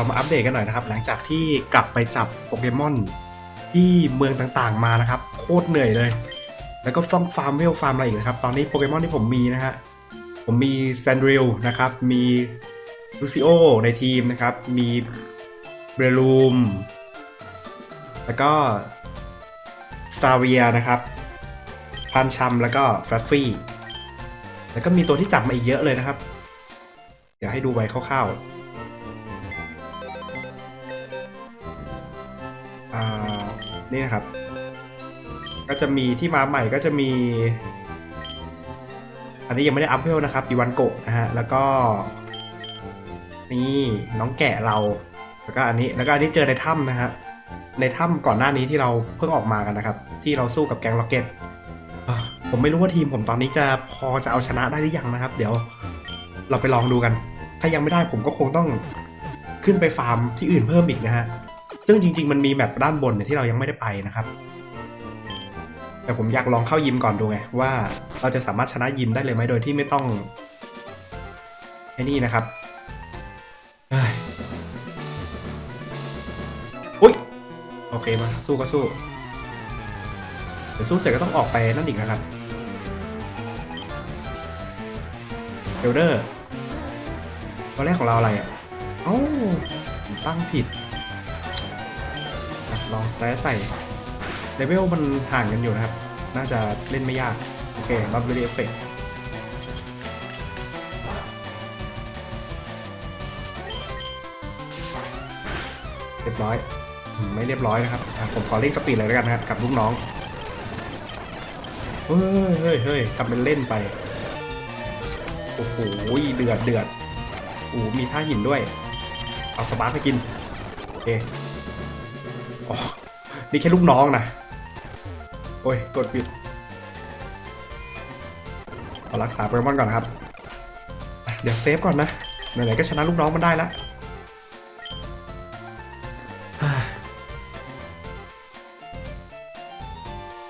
เรามาอัปเดตกันหน่อยนะครับ หลังจากที่กลับไปจับโปเกมอนที่เมืองต่างๆมานะครับ โคตรเหนื่อยเลย แล้วก็ฟาร์มฟาร์มเวลฟาร์มอะไรอีกนะครับ ตอนนี้โปเกมอนที่ผมมีนะฮะผมมีแซนดริลนะครับ มีลูซิโอในทีมนะครับ มีเบรลูม แล้วก็สตาเวียนะครับพันชัมแล้วก็แฟรฟฟี่ แล้วก็มีตัวที่จับมาอีกเยอะเลยนะครับ เดี๋ยวให้ดูไว้คร่าวๆ นี่นะครับ ก็จะมีที่มาใหม่ก็จะมี อันนี้ยังไม่ได้อัพเวลนะครับอีวันโกะนะฮะ แล้วก็ นี่น้องแกะเรา แล้วก็อันนี้ แล้วก็อันนี้เจอในถ้ำนะฮะ ในถ้ำก่อนหน้านี้ที่เราเพิ่งออกมากันนะครับ ที่เราสู้กับแกงล็อกเก็ตผมไม่รู้ว่าทีมผมตอนนี้จะพอจะเอาชนะได้หรือยังนะครับ เดี๋ยวเราไปลองดูกัน ถ้ายังไม่ได้ผมก็คงต้องขึ้นไปฟาร์มที่อื่นเพิ่มอีกนะฮะ ซึ่งจริง ๆ มันมีแมปด้านบนเนี่ยที่เรายังไม่ได้ไปนะครับ แต่ผมอยากลองเข้ายิมก่อนดูไงว่าเราจะสามารถชนะยิมได้เลยไหมโดยที่ไม่ต้องไอ้นี่นะครับอุ้ยโอเคมาสู้ก็สู้เดี๋ยวสู้เสร็จก็ต้องออกไปนั่นอีกนะครับเอลเดอร์ตัวแรกของเราอะไรอะเอ้าตั้งผิด ลองสไตล์ใส่เลเวลมันห่างกันอยู่นะครับ น่าจะเล่นไม่ยาก โอเครับเรียเฟกเรียบร้อย ไม่เรียบร้อยนะครับ ผมขอเล่นสปีดเลยแล้วกันนะครับกับลูกน้องเฮ้ยเฮ้ยเฮ้ยทำเป็นเล่นไป โอ้โห เดือดเดือดโอ้มีท่าหินด้วย เอาสปาร์ไปกิน โอเค นี่แค่ลูกน้องนะ โอ้ย กดผิดเอารักษาโปเกมอนก่อนนะครับ เดี๋ยวเซฟก่อนนะ ไหนๆก็ชนะลูกน้องมันได้ล้วฮ่า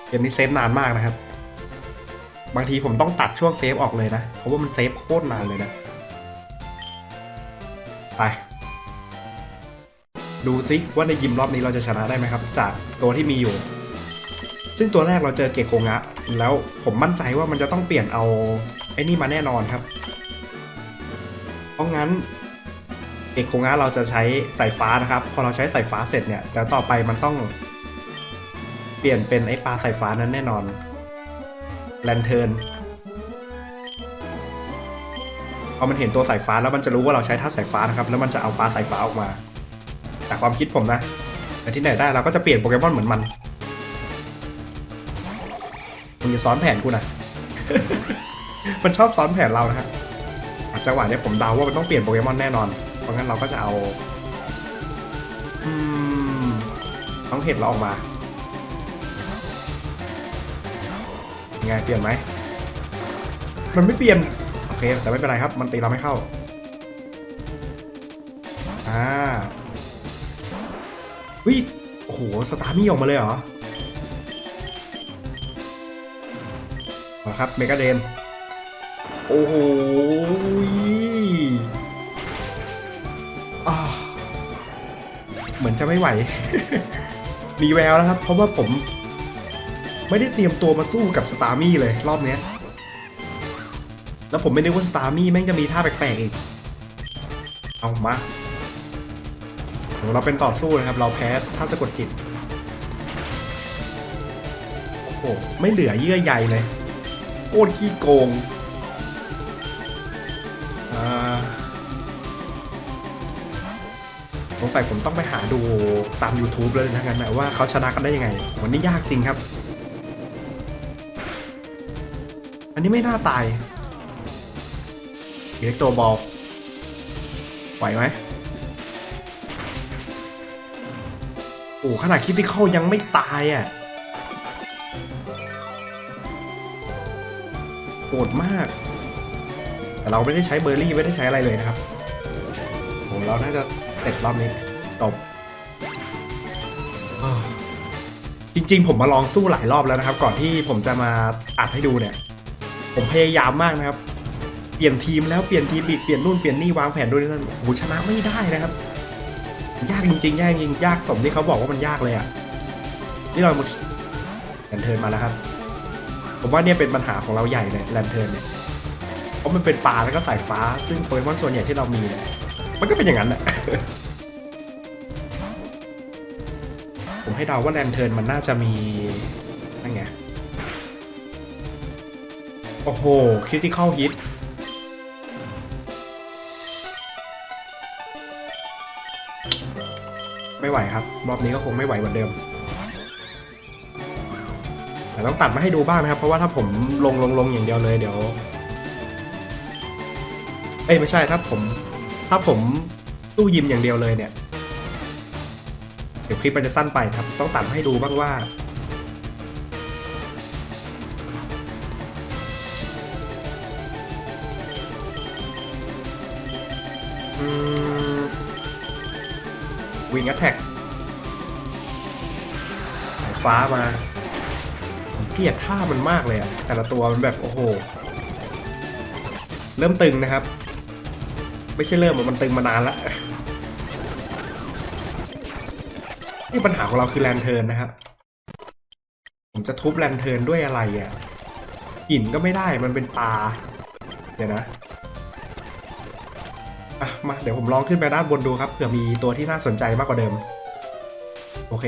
เกมนี้เซฟนานมากนะครับ บางทีผมต้องตัดช่วงเซฟออกเลยนะ เพราะว่ามันเซฟโคตรนานเลยนะ ไป ดูซิว่าในยิมรอบนี้เราจะชนะได้ไหมครับ จากตัวที่มีอยู่ ซึ่งตัวแรกเราเจอเกะโกงะ แล้วผมมั่นใจว่ามันจะต้องเปลี่ยนเอาไอ้นี่มาแน่นอนครับ เพราะงั้นเกะโกงะเราจะใช้สายฟ้านะครับ พอเราใช้สายฟ้าเสร็จเนี่ยแล้วต่อไปมันต้อง เปลี่ยนเป็นไอ้ปลาสายฟ้านั้นแน่นอนแลนเทิร์นพอมันเห็นตัวสายฟ้าแล้วมันจะรู้ว่าเราใช้ท่าสายฟ้านะครับ แล้วมันจะเอาปลาสายฟ้าออกมา จากความคิดผมนะแต่ที่ไหนได้เราก็จะเปลี่ยนโปเกมอนเหมือนมันมึงจะซ้อนแผนกูนะมันชอบซ้อนแผนเรานะฮะอะจังหวะเนี้ยผมเดาว่ามันต้องเปลี่ยนโปเกมอนแน่นอน เพราะงั้นเราก็จะเอาอืมน้องเห็ดเราออกมาไงเปลี่ยนไหม มันไม่เปลี่ยน โอเค แต่ไม่เป็นไรครับ มันตีเราไม่เข้า อ่า วิโอ้โห สตาร์นี่ออกมาเลยเหรอมาครับ เมกาเดน โอ้โหอ่าเหมือนจะไม่ไหว มีแววแล้วครับ เพราะว่าผม ไม่ได้เตรียมตัวมาสู้กับสตาร์มี่เลยรอบเนี้ย แล้วผมไม่นึกว่าสตาร์มี่แม่งจะมีท่าแปลกๆอีก เอามา เราเป็นต่อสู้นะครับ เราแพ้ท่าสะกดจิต โอ้โห ไม่เหลือเยื่อใยเลย โคตรขี้โกงสงสัยผมต้องไปหาดูตาม YouTube เลยนะงั้นนะว่าเขาชนะกันได้ยังไง วันนี้ยากจริงครับ อันนี้ไม่น่าตายอิเล็กโตบอลไหวไหม โอ้ขนาดคิดที่เข้ายังไม่ตายอะโหดมาก แต่เราไม่ได้ใช้เบอร์รี่ไม่ได้ใช้อะไรเลยนะครับโหเราน่าจะเสร็จรอบนี้จบอ้าวจริง ๆ ผมมาลองสู้หลายรอบแล้วนะครับ ก่อนที่ผมจะมาอัดให้ดูเนี่ย ผมพยายามมากนะครับ เปลี่ยนทีมแล้วเปลี่ยนทีมอีกเปลี่ยนนู่นเปลี่ยนนี่วางแผนด้วยนั่นโอ้โหชนะไม่ได้นะครับ ยากจริงๆยากจริงๆยากสมที่เขาบอกว่ามันยากเลยอะนี่เรามาแลนเทิร์นมาแล้วครับ ผมว่าเนี่ยเป็นปัญหาของเราใหญ่เลยแลนเทิร์นเนี่ยเพราะมันเป็นปลาแล้วก็สายฟ้า ซึ่งโปเกมอนส่วนใหญ่ที่เรามีเนี่ยมันก็เป็นอย่างนั้นแหละผมให้เดาว่าแลนเทิร์นมันน่าจะมีนั่นไงโอ้โหคริติคอลฮิต ครับ รอบนี้ก็คงไม่ไหวเหมือนเดิม แต่ต้องตัดมาให้ดูบ้างนะครับ เพราะว่าถ้าผมลงลงลงอย่างเดียวเลยเดี๋ยว เอ้ยไม่ใช่ถ้าผม ถ้าผมตู้ยิมอย่างเดียวเลยเนี่ยเดี๋ยวคลิปมันจะสั้นไปครับ ต้องตัดให้ดูบ้างว่าวิง a t แทก ฟ้ามาผมเกลียดท่ามันมากเลยอะแต่ละตัวมันแบบโอ้โห เริ่มตึงนะครับ ไม่ใช่เริ่มอะมันตึงมานานล้วนี่ปัญหาของเราคือแลนเทิร์นนะครับผมจะทุบแลนเทิร์นด้วยอะไรอะ่ะหินก็ไม่ได้มันเป็นปลาเดี๋ยวนะอะมาเดี๋ยวผมลองขึ้นไปด้านบนดูครับเผื่อมีตัวที่น่าสนใจมากกว่าเดิม โอเค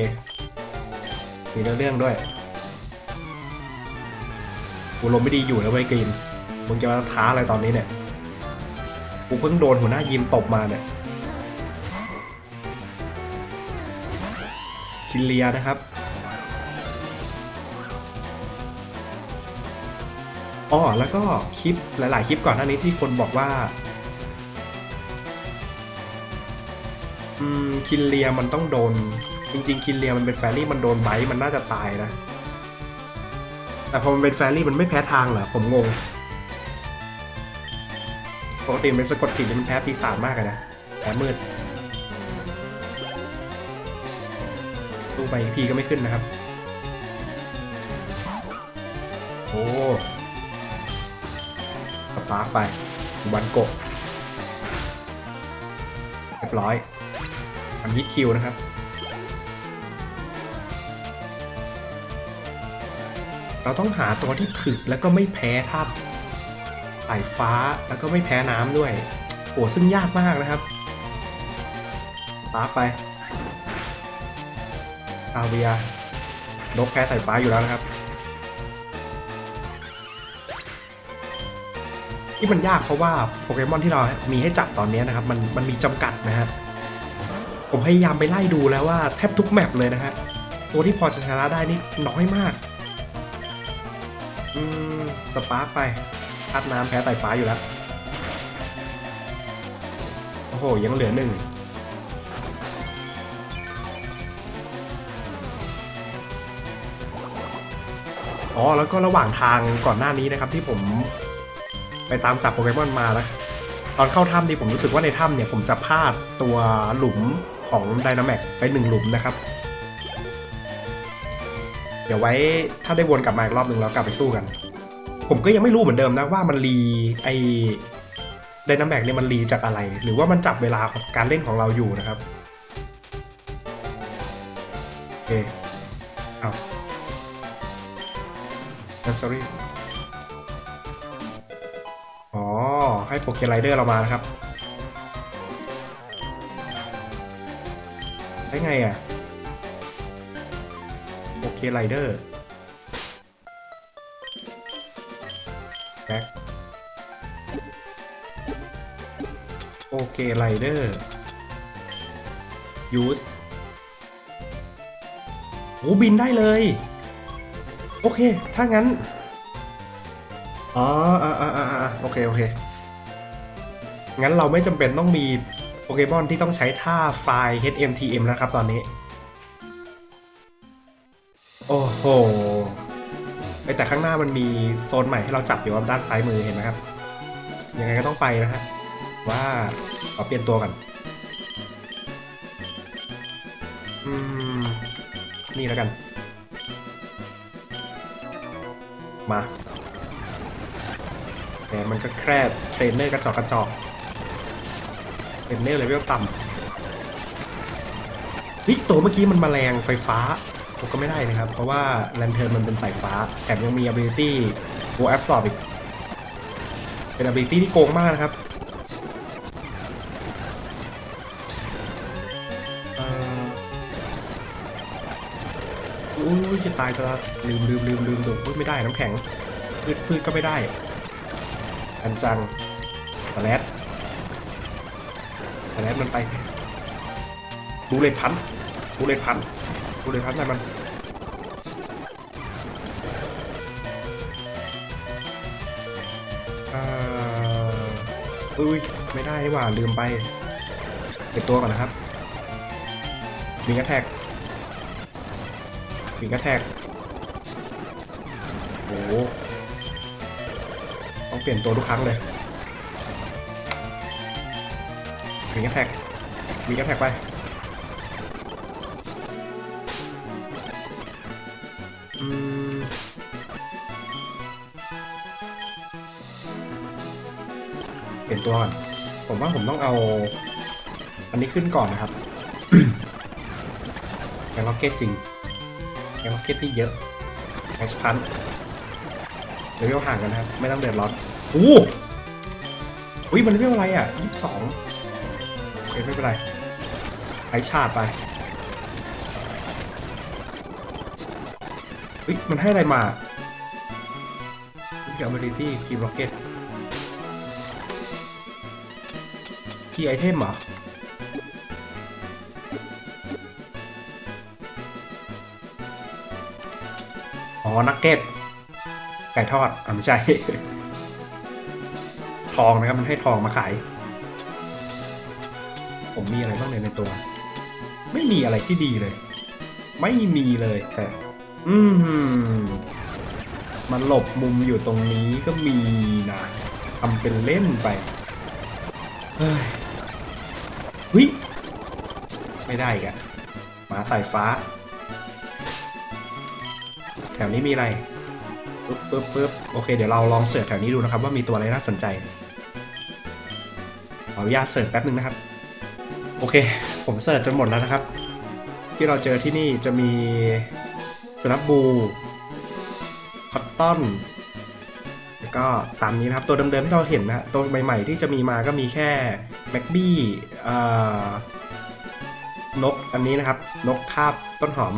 มีเรื่องด้วยกูลมไม่ดีอยู่นะเว้ยกรีนมึงจะมาท้าอะไรตอนนี้เนี่ยกูเพิ่งโดนหัวหน้ายิมตบมาเนี่ยชินเลียนะครับอ๋อแล้วก็คลิปหลาย ๆ คลิปก่อนหน้านี้ที่คนบอกว่าอืมคินเลียมันต้องโดน จริงๆ คินเลียมันเป็นแฟรี่มันโดนไบต์มันน่าจะตายนะ แต่พอมันเป็นแฟรี่มันไม่แพ้ทางเหรอ ผมงงปกติมันเป็นสะกดจิตมันแพ้ปีศาจมากเลยนะแพ้มืดตู้ไปพีก็ไม่ขึ้นนะครับ โอ้สปาร์กไป วันโกะเรียบร้อยทำฮิตคิวนะครับ เราต้องหาตัวที่ถึกแล้วก็ไม่แพ้ธาตุสายฟ้าแล้วก็ไม่แพ้น้ำด้วยโอ้ซึ่งยากมากนะครับปาไปอาเวียนกแพ้สายฟ้าอยู่แล้วนะครับ ที่มันยากเพราะว่าโปเกมอนที่เรามีให้จับตอนนี้นะครับ มันมันมีจำกัดนะฮะผมพยายามไปไล่ดูแล้วว่าแทบทุกแมปเลยนะฮะตัวที่พอจะชนะได้นี่น้อยมาก สปาร์กไปพัดน้ำแพ้ไฟฟ้าอยู่แล้ว โอ้โห ยังเหลือหนึ่งอ๋อ แล้วก็ระหว่างทางก่อนหน้านี้นะครับที่ผมไปตามจับโปเกมอนมานะตอนเข้าถ้ำนี่ผมรู้สึกว่าในถ้ำเนี่ยผมจะพลาดตัวหลุมของไดนาแม็กไปหนึ่งหลุมนะครับ เดี๋ยวไว้ถ้าได้วนกลับมาอีกรอบหนึ่งแล้วกลับไปสู้กัน ผมก็ยังไม่รู้เหมือนเดิมนะว่ามันรีไอไดนาแมกเนี่ยมันรีจากอะไร หรือว่ามันจับเวลาของการเล่นของเราอยู่นะครับโอเคเอา I'm sorry อ๋อ ให้โปเกไรเดอร์เรามานะครับได้ไงอะโอเคไรเดอร์ เคไรเดอร์ยูสโอ้บินได้เลย โอเค ถ้างั้น อ๋ออ่าอ่าอ่าอ่าโอเค โอเค งั้นเราไม่จำเป็นต้องมีโปเกมอนที่ต้องใช้ท่าไฟล์ HMTM แล้วครับตอนนี้ โอ้โหแต่ข้างหน้ามันมีโซนใหม่ให้เราจับอยู่ด้านซ้ายมือเห็นไหมครับ ยังไงก็ต้องไปนะฮะ ว่าขอเปลี่ยนตัวกันอืมนี่แล้วกัน มาแต่มันก็แค่เทรนเนอร์กระจอกกระจอกเทรนเนอร์เลเวลต่เฮ้ยตัวเมื่อกี้มันมแมลงไฟฟ้าผมก็ไม่ได้นะครับ เพราะว่าแลนเทิร์นมันเป็นสายฟ้าแถมยังมี ability โ a แอ s สอบอีก เป็น ability ที่โกงมากนะครับ ยจะตายจะลืมลืมลืมลืมดูอุ๊ยไม่ได้น้ำแข็งพืชพืชก็ไม่ได้อันจังสแลดสแลดมันไปดูเลนพันดูเลนพันดูเลนพันใส่มันอุ้ยไม่ได้หว่าลืมไปเก็บตัวก่อนนะครับ มีกระแทก มีกระแทกโอ้โหต้องเปลี่ยนตัวทุกครั้งเลยมีกระแทกมีกระแทกไปอืมเปลี่ยนตัวก่อนผมว่าผมต้องเอา อันนี้ขึ้นก่อนนะครับแกงล็อกเก็ตจริง แกงล็อกเก็ตนี่เยอะแอชพันเดี๋ยวเราห่างกันนะครับ ไม่ต้องเดือดร้อนอู้อุ้ยมันเรียกอะไรอะยี่สิบสองโอเคไม่เป็นไรใช้ชาติไปเฮ้ยมันให้อะไรมานี่คือ ability คีย์ร็อกเก็ตคีย์ไอเทมเหรอ นักเก็ต ไก่ทอดอะไม่ใช่ ทองนะครับ มันให้ทองมาขาย ผมมีอะไรบ้างเนี่ยในตัว ไม่มีอะไรที่ดีเลย ไม่มีเลยแต่ อืมมันหลบมุมอยู่ตรงนี้ก็มีนะทำเป็นเล่นไป เฮ้ย ไม่ได้กอะหมาสายฟ้า แถวนี้มีอะไรปึ๊บปึ๊บปึ๊บโอเค เดี๋ยวเราลองเสิร์ชแถวนี้ดูนะครับ ว่ามีตัวอะไรน่าสนใจขออนุญาตเสิร์ชแป๊บนึงนะครับ โอเค ผมเสิร์ชจนหมดแล้วนะครับ ที่เราเจอที่นี่จะมีสนับบูคอตตอนแล้วก็ตามนี้นะครับ ตัวเดิมๆที่เราเห็นนะตัวใหม่ๆที่จะมีมาก็มีแค่แม็กบี้นกอันนี้นะครับ นกคาบต้นหอม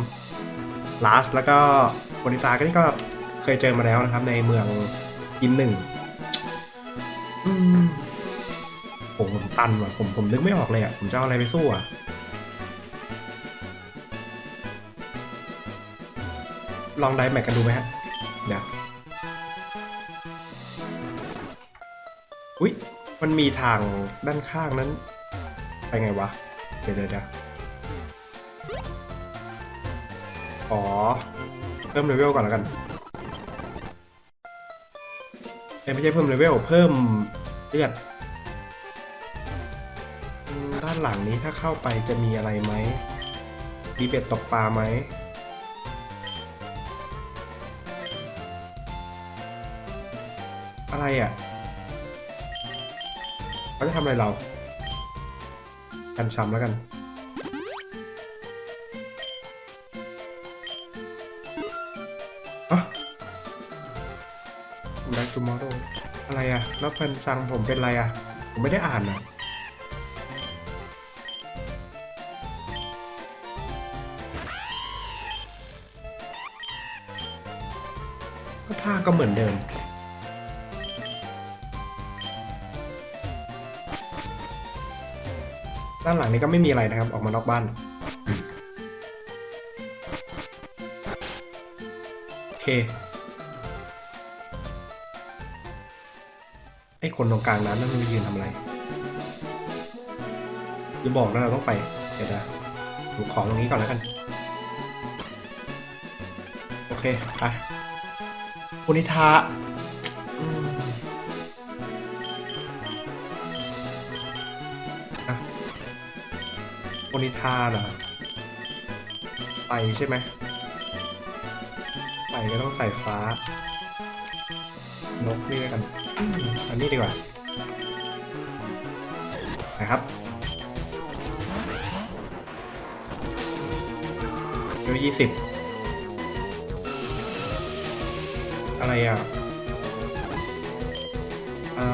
ลาสแล้วก็ บนิตาก็นี่ก็เคยเจอมาแล้วนะครับ ในเมืองอินหนึ่งผมผมตันว่ะผมผมนึกไม่ออกเลยอะ ผมจะเอาอะไรไปสู้อะลองไดแม็กกันดูไหมฮะเดี๋ยวอุ๊ย มันมีทางด้านข้างนั้น ไปไงวะ เดี๋ยวเดี๋ยวอ๋อ พิ่มเลเวลก่อนแล้วกันเอ้ไม่ใช่เพิ่มเลเวลเพิ่มเลือดด้านหลังนี้ถ้าเข้าไปจะมีอะไรไหมมีเบ็ดตกปลาไหมอะไรอะเขาจะทำอะไรเรากันช้ำแล้วกัน แบ็กทูมอร์โอะไรอะแล้วพันชังผมเป็นอะไรอะผมไม่ได้อ่านอะก็ท่าก็เหมือนเดิมด้านหลังนี้ก็ไม่มีอะไรนะครับ ออกมานอกบ้าน โอเค ไอ้คนตรงกลางนั้นนั่นมันไปยืนทำอะไรอย่าบอกนะเราต้องไป เดี๋ยวนะดูของตรงนี้ก่อนแล้วกัน โอเค ไปคุณิทาอืมอะโอนิทาเหรอไฟใช่ไหมไฟก็ต้องใส่ฟ้านกนี่ล้วกัน อันนี้ดีกว่า นะครับเดี๋ยวยี่สิบอะไรอะอ่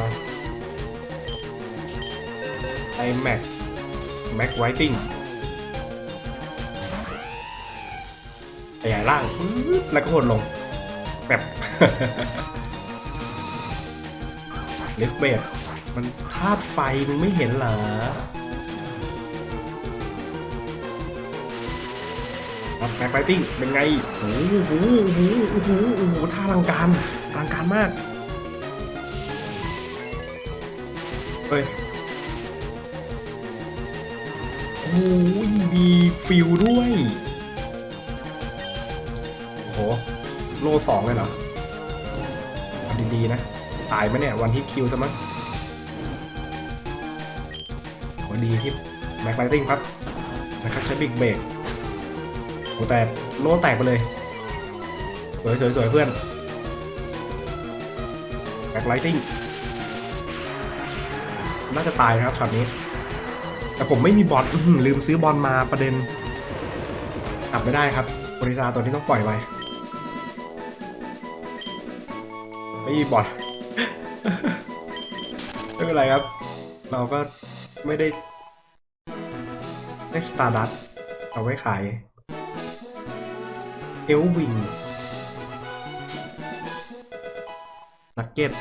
อไอแม็กแม็กไวติ้งขยายร่าง แล้วก็หดลงแบบ เลฟเบดมันธาตุไฟมึงไม่เห็นเหรอครับแบ็คไฟติ้งเป็นไงโอ้โหโอ้โหโอ้โหโอ้โหท่าอลังการอลังการมากเฮ้ยโอ้ยมีฟิลด้วยโอ้โหโลสองเลยเหรอดีๆนะ ตายไหมเนี่ย วันที่คิวซะมั้งโหดีที่แม็กไลติ้งครับนะครับใช้บิ๊กเบรกโหแต่โล่แตกไปเลย สวยสวยสวยเพื่อนแม็กไลติ้งน่าจะตายนะครับช็อตนี้ แต่ผมไม่มีบอลลืมซื้อบอลมาประเด็นกลับไม่ได้ครับบริษัทตัวนี้ต้องปล่อยไปไม่มีบอล ไม่เป็นไรครับ เราก็ไม่ได้ได้สตาร์ดัตเอาไว้ขายเอลวิงนักเก็ต